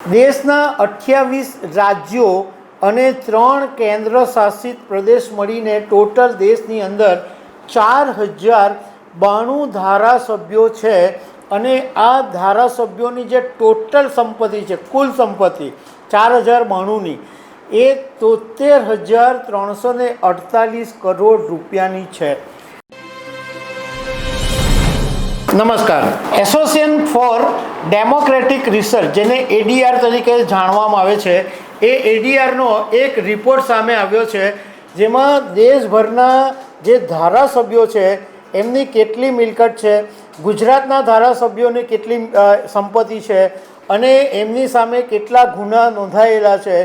દેશના અઠ્યાવીસ રાજ્યો અને ત્રણ કેન્દ્ર શાસિત પ્રદેશ મળીને ટોટલ દેશની અંદર ચાર હજાર બાણું ધારાસભ્યો છે અને આ ધારાસભ્યોની જે ટોટલ સંપત્તિ છે, કુલ સંપત્તિ ચાર હજાર બાણુંની, એ તોતેર હજાર ત્રણસો ને અડતાલીસ કરોડ રૂપિયાની છે. નમસ્કાર. એસોસિએશન ફોર ડેમોક્રેટિક રિસર્ચ જેને એડીઆર તરીકે જાણવામાં આવે છે, એ એડીઆરનો એક રિપોર્ટ સામે આવ્યો છે, જેમાં દેશભરના જે ધારાસભ્યો છે, એમની કેટલી મિલકત છે, ગુજરાતના ધારાસભ્યોની કેટલી સંપત્તિ છે, અને એમની સામે કેટલા ગુના નોંધાયેલા છે,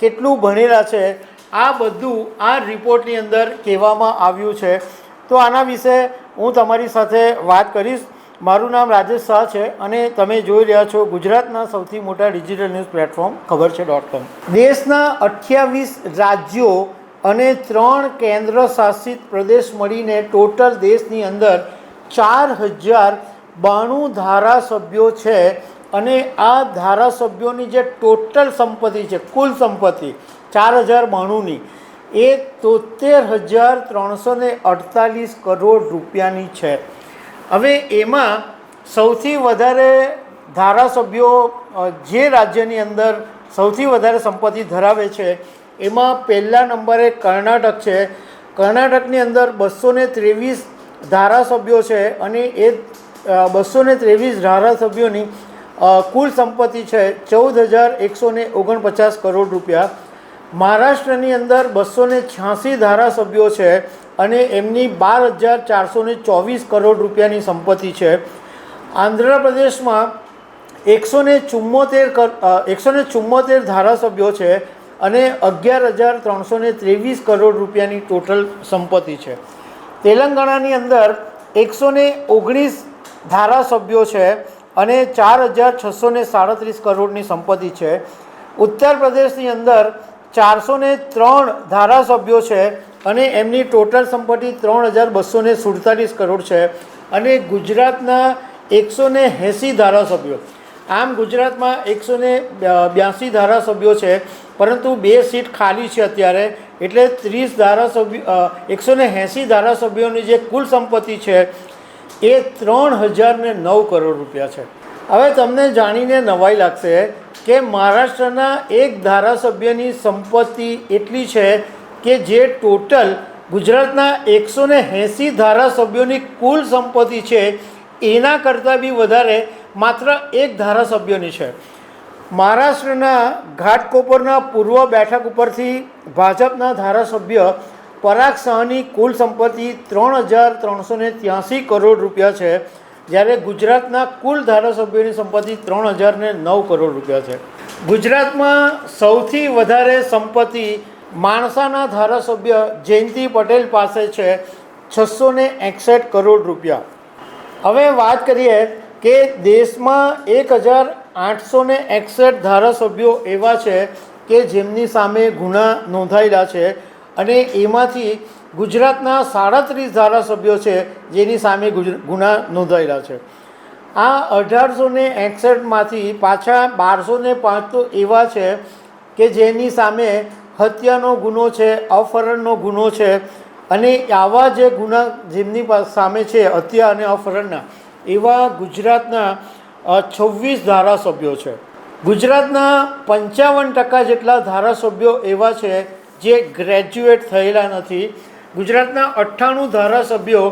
કેટલું ભણેલા છે, આ બધું આ રિપોર્ટની અંદર કહેવામાં આવ્યું છે. તો આના વિશે હું તમારી સાથે વાત કરીશ. મારું નામ રાજેશ શાહ છે અને તમે જોઈ રહ્યા છો ગુજરાતના સૌથી મોટા ડિજિટલ ન્યૂઝ પ્લેટફોર્મ ખબર છે ડોટ કોમ. દેશના અઠ્યાવીસ રાજ્યો અને ત્રણ કેન્દ્ર શાસિત પ્રદેશ મળીને ટોટલ દેશની અંદર ચાર હજાર બાણું ધારાસભ્યો છે અને આ ધારાસભ્યોની જે ટોટલ સંપત્તિ છે, કુલ સંપત્તિ, ચાર હજાર બાણુંની એ તોતેર હજાર ત્રણસો અડતાલીસ કરોડ રૂપિયાની છે. હવે એમાં સૌથી વધારે ધારાસભ્યો જે રાજ્યની અંદર સૌથી વધારે સંપત્તિ ધરાવે છે, એમાં પહેલા નંબરે કર્ણાટક છે. કર્ણાટકની અંદર બસો ત્રેવીસ ધારાસભ્યો છે અને એ બસો ત્રેવીસ ધારાસભ્યોની કુલ સંપત્તિ છે ચૌદ હજાર એકસો ઓગણપચાસ કરોડ રૂપિયા. મહારાષ્ટ્રની અંદર બસો ને છ્યાસી ધારાસભ્યો છે અને એમની બાર હજાર ચારસો ને ચોવીસ કરોડ રૂપિયાની સંપત્તિ છે. આંધ્રપ્રદેશમાં એકસો ને ચુમ્મોતેર એકસો ને ચુમ્મોતેર ધારાસભ્યો છે અને અગિયાર હજાર ત્રણસો ને ત્રેવીસ કરોડ રૂપિયાની ટોટલ સંપત્તિ છે. તેલંગાણાની અંદર એકસો ને ઓગણીસ ધારાસભ્યો છે અને ચાર હજાર છસો ને સાડત્રીસ કરોડની સંપત્તિ છે. ઉત્તર પ્રદેશની અંદર ચારસો ને ત્રણ ધારાસભ્યો છે અને એમની ટોટલ સંપત્તિ ત્રણ હજાર બસો ને સુડતાલીસ કરોડ છે અને ગુજરાતના એકસો ને એંસી ધારાસભ્યો. આમ ગુજરાતમાં એકસો ને બ્યાસી ધારાસભ્યો છે, પરંતુ બે સીટ ખાલી છે અત્યારે, એટલે ત્રીસ ધારાસભ્ય એકસો ને એંસી ધારાસભ્યોની જે કુલ સંપત્તિ છે, એ ત્રણ હજાર નવ કરોડ રૂપિયા છે. હવે તમને જાણીને નવાઈ લાગશે કે મહારાષ્ટ્રના એક ધારાસભ્યની સંપત્તિ એટલી છે કે જે ટોટલ ગુજરાતના એકસો ને એંસી ધારાસભ્યોની કુલ સંપત્તિ છે, એના કરતાં બી વધારે માત્ર એક ધારાસભ્યોની છે. મહારાષ્ટ્રના ઘાટકોપરના પૂર્વ બેઠક ઉપરથી ભાજપના ધારાસભ્ય પરાગ શાહની કુલ સંપત્તિ ત્રણ હજાર ત્રણસો ને ત્યાંસી કરોડ રૂપિયા છે. જ્યારે ગુજરાતના કુલ ધારાસભ્યોની સંપત્તિ ત્રણ હજારને નવ કરોડ રૂપિયા છે. ગુજરાતમાં સૌથી વધારે સંપત્તિ માણસાના ધારાસભ્ય જયંતિ પટેલ પાસે છે છસો ને એકસઠ કરોડ રૂપિયા. હવે વાત કરીએ કે દેશમાં એક હજાર આઠસો ને એકસઠ ધારાસભ્યો એવા છે કે જેમની સામે ગુના નોંધાયેલા છે અને એમાંથી ગુજરાતના સાડત્રીસ ધારાસભ્યો છે, જેની સામે ગુના નોંધાયેલા છે. આ અઢારસો ને એકસઠમાંથી પાછા બારસો ને પાંચ તો એવા છે કે જેની સામે હત્યાનો ગુનો છે, અપહરણનો ગુનો છે અને આવા જે ગુના જેમની સામે છે, હત્યા અને અપહરણના, એવા ગુજરાતના છવ્વીસ ધારાસભ્યો છે. ગુજરાતના પંચાવન ટકા જેટલા ધારાસભ્યો એવા છે જે ગ્રેજ્યુએટ થયેલા નથી ગુજરાતના અઠ્ઠાણું ધારાસભ્યો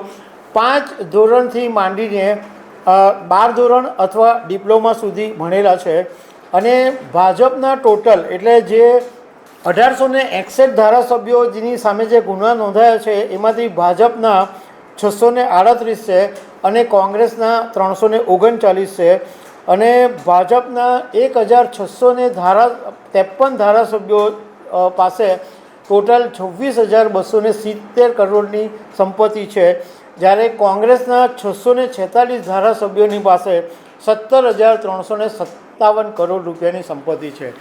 પાંચ ધોરણથી માંડીને બાર ધોરણ અથવા ડિપ્લોમા સુધી ભણેલા છે. અને ભાજપના ટોટલ એટલે જે અઢારસો ને એકસઠ ધારાસભ્યો જેની સામે જે ગુના નોંધાયા છે, એમાંથી ભાજપના છસો ને આડત્રીસ છે અને કોંગ્રેસના ત્રણસો ને ઓગણચાલીસ છે. અને ભાજપના એક હજાર છસો ને ધારા, ત્રેપન ધારાસભ્યો પાસે ટોટલ છવ્વીસ હજાર બસો સિત્તેર કરોડની સંપત્તિ છે. જ્યારે કોંગ્રેસના છસો ને છેતાલીસ ધારાસભ્યોની પાસે સત્તર હજાર ત્રણસો સત્તાવન કરોડ રૂપિયાની સંપત્તિ છે.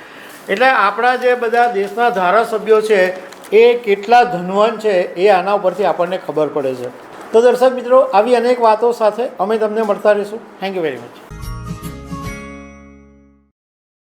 એટલે આપણા જે બધા દેશના ધારાસભ્યો છે, એ કેટલા ધનવાન છે એ આના ઉપરથી આપણને ખબર પડે છે. તો દર્શક મિત્રો, આવી અનેક વાતો સાથે અમે તમને મળતા રહીશું. Thank you very much